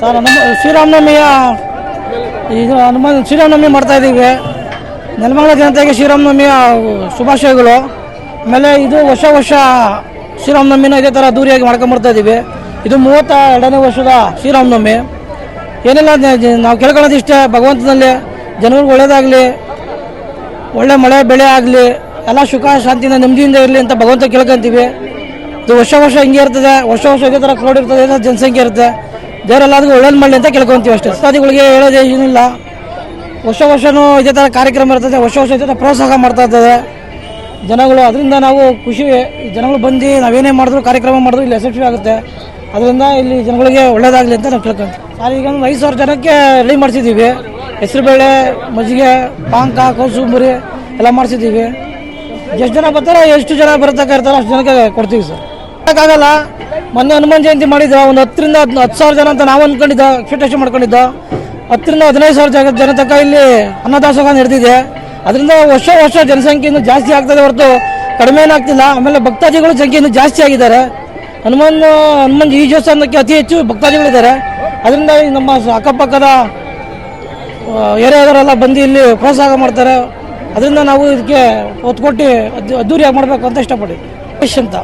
Sir, Hanuma ಶ್ರೀರಾಮನವಮಿಯ ಇದು ಹನುಮಾನ್ ಶ್ರೀರಾಮನವಮಿ ಮಾಡ್ತಾ ಇದ್ದೀವಿ. ನೆಲಮಂಗಲ ಜನತೆಗೆ ಶ್ರೀರಾಮನವಮಿಯ ಶುಭಾಶಯಗಳು. ಆಮೇಲೆ ಇದು ವರ್ಷ ವರ್ಷ ಶ್ರೀರಾಮನವಮಿನ ಇದೇ ಥರ ಅದ್ದೂರಿಯಾಗಿ ಮಾಡ್ಕೊಂಬರ್ತಾ ಇದ್ದೀವಿ. ಇದು ಮೂವತ್ತ ಎರಡನೇ ವರ್ಷದ ಶ್ರೀರಾಮನವಮಿ. ಏನೆಲ್ಲ ನಾವು ಕೇಳ್ಕೊಳ್ಳೋದು ಇಷ್ಟೇ, ಭಗವಂತನಲ್ಲಿ ಜನಗಳಿಗೆ ಒಳ್ಳೇದಾಗಲಿ, ಒಳ್ಳೆ ಮಳೆ, ಬೆಳೆ ಆಗಲಿ, ಎಲ್ಲ ಸುಖ, ಶಾಂತಿಯಿಂದ, ನೆಮ್ಮದಿಯಿಂದ ಇರಲಿ ಅಂತ ಭಗವಂತ ಕೇಳ್ಕೊಂತೀವಿ. ಇದು ವರ್ಷ ವರ್ಷ ಹಿಂಗೆ ಇರ್ತದೆ, ವರ್ಷ ವರ್ಷ ಇದೇ ಥರ ಕ್ರೌಡ್ ಇರ್ತದೆ ಜನಸಂಖ್ಯೆ ಇರುತ್ತೆ. ದೇವರೆಲ್ಲರಿಗೂ ಒಳ್ಳೇದು ಮಾಡಲಿ ಅಂತ ಕೇಳ್ಕೊಂತೀವಿ ಅಷ್ಟೇ. ಸಾಧಿಗಳಿಗೆ ಹೇಳೋದೇ ಏನಿಲ್ಲ. ವರ್ಷ ವರ್ಷವೂ ಇದೇ ಥರ ಕಾರ್ಯಕ್ರಮ ಇರ್ತದೆ, ವರ್ಷ ವರ್ಷ ಇದೇ ಥರ ಪ್ರೋತ್ಸಾಹ ಮಾಡ್ತಾ ಇರ್ತದೆ. ಜನಗಳು ಅದರಿಂದ ನಾವು ಖುಷಿ, ಜನಗಳು ಬಂದು ನಾವೇನೇ ಮಾಡಿದ್ರು, ಕಾರ್ಯಕ್ರಮ ಮಾಡಿದ್ರು, ಇಲ್ಲಿ ಯಶಸ್ವಿ ಆಗುತ್ತೆ. ಅದರಿಂದ ಇಲ್ಲಿ ಜನಗಳಿಗೆ ಒಳ್ಳೇದಾಗಲಿ ಅಂತ ನಾವು ಕೇಳ್ಕೊಂತೀವಿ. ಸರ್, ಈಗ ಒಂದು ಐದು ಸಾವಿರ ಜನಕ್ಕೆ ರೆಡಿ ಮಾಡಿಸಿದ್ದೀವಿ. ಹೆಸರುಬೇಳೆ, ಮಜ್ಜಿಗೆ ಪಾಂಕ ಕೋಸುಂಬರಿ ಎಲ್ಲ ಮಾಡಿಸಿದ್ದೀವಿ. ಎಷ್ಟು ಜನ ಬರ್ತಾರೋ, ಎಷ್ಟು ಜನ ಬರತಕ್ಕ ಇರ್ತಾರೋ ಅಷ್ಟು ಜನಕ್ಕೆ ಕೊಡ್ತೀವಿ ಸರ್. ಆಗಲ್ಲ. ಮೊನ್ನೆ ಹನುಮಾನ್ ಜಯಂತಿ ಮಾಡಿದ್ರ ಒಂದು ಹತ್ತರಿಂದ ಹತ್ತು ಸಾವಿರ ಜನ ಅಂತ ನಾವು ಅನ್ಕೊಂಡಿದ್ದ ಎಕ್ಸ್ಪೆಕ್ಟೇಷನ್ ಮಾಡ್ಕೊಂಡಿದ್ದ. ಹತ್ತರಿಂದ ಹದಿನೈದು ಸಾವಿರ ಜನ ಜನ ತನಕ ಇಲ್ಲಿ ಅನ್ನದಾಸೋಹ ನಡೆದಿದೆ. ಅದರಿಂದ ವರ್ಷ ವರ್ಷ ಜನಸಂಖ್ಯೆ ಇನ್ನೂ ಜಾಸ್ತಿ ಆಗ್ತದೆ ಹೊರತು ಕಡಿಮೆ ಏನಾಗ್ತಿಲ್ಲ ಆಮೇಲೆ ಭಕ್ತಾದಿಗಳ ಸಂಖ್ಯೆ ಇನ್ನೂ ಜಾಸ್ತಿ ಆಗಿದ್ದಾರೆ. ಹನುಮಾನ್ ಹನುಮಾನ್ ಈ ದೇವಸ್ಥಾನಕ್ಕೆ ಅತಿ ಹೆಚ್ಚು ಭಕ್ತಾದಿಗಳಿದ್ದಾರೆ ಅದರಿಂದ ನಮ್ಮ ಅಕ್ಕಪಕ್ಕದ ಏರಿಯಾದವರೆಲ್ಲ ಬಂದು ಇಲ್ಲಿ ಪ್ರೋತ್ಸಾಹ ಮಾಡ್ತಾರೆ. ಅದರಿಂದ ನಾವು ಇದಕ್ಕೆ ಒತ್ತು ಕೊಟ್ಟು ಅದ್ದು ಅದ್ದೂರಿಯಾಗಿ ಮಾಡಬೇಕು ಅಂತ ಇಷ್ಟಪಡಿ ಅಂತ.